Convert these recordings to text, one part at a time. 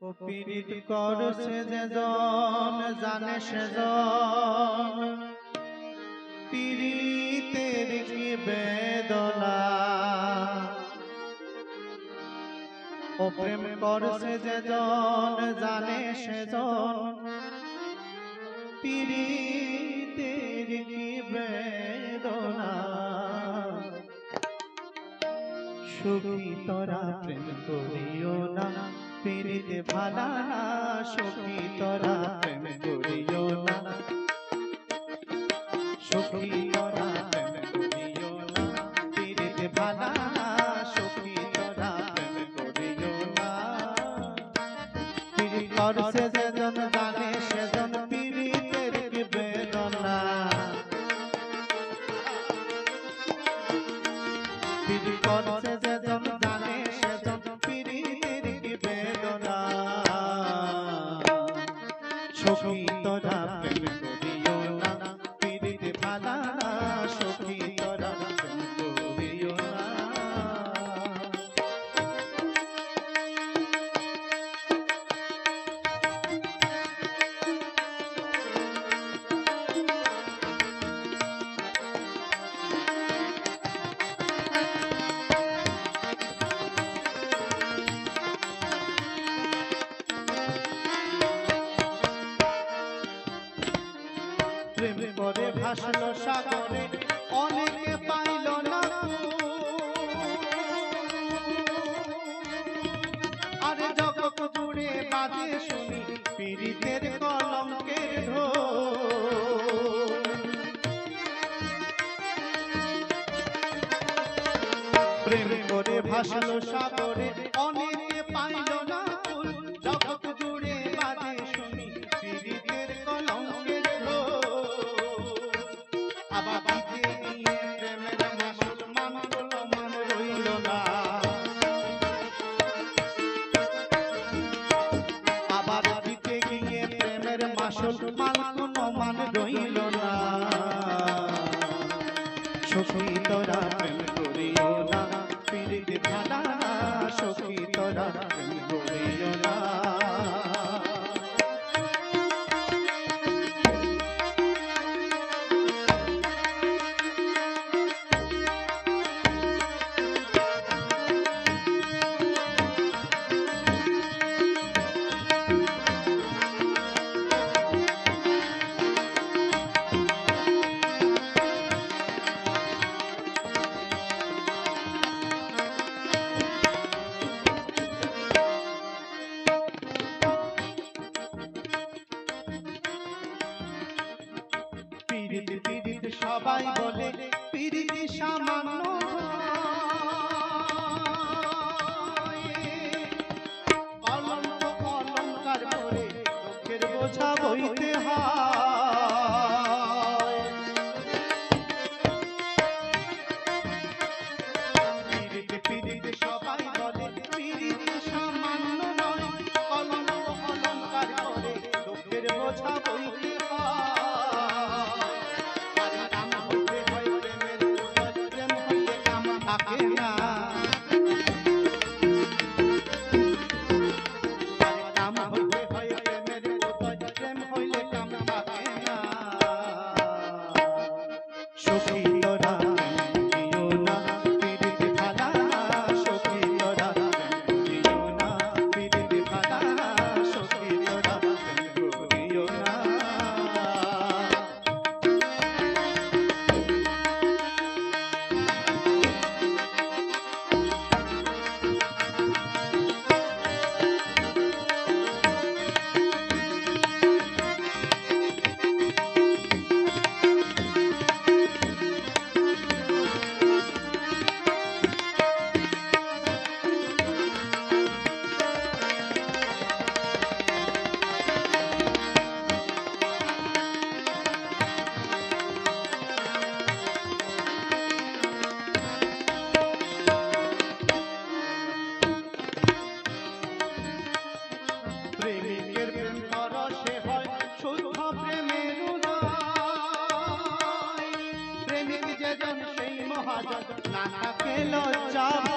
ও পীড়িত করছে যে জন, জানে সে জন। পীড়িতের কি বেদনা? ও প্রেম করছে যে জন, জানে সে জন। পীড়িতের কি বেদনা? সুখী তোরা প্রেম করিও না। পীড়িতে ভালা না সুখী তোরা, প্রেম করিও না। সুখী তোরা, প্রেম করিও না। পীড়িতে ভালা না সুখী তোরা, প্রেম করিও না। পীড়িত করছে যেজন জানে, সেজন পীড়িতের কি বেদনা। পিড়ি করছে যেজন প্রেম করে ভাসলো সাগরে, অনেকে পাইল না আরে জগৎ জুড়ে বাজে শুনি পীড়িতের কলঙ্কের ঢোল। প্রেম করে ভাসলো সাগরে, অনেকে পাইল না জগৎ জুড়ে বলে পিরিতি সামান্য না থাকেল চাওয়া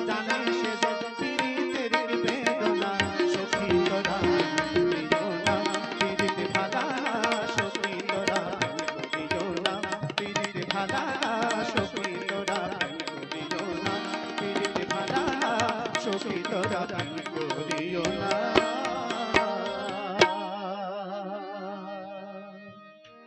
না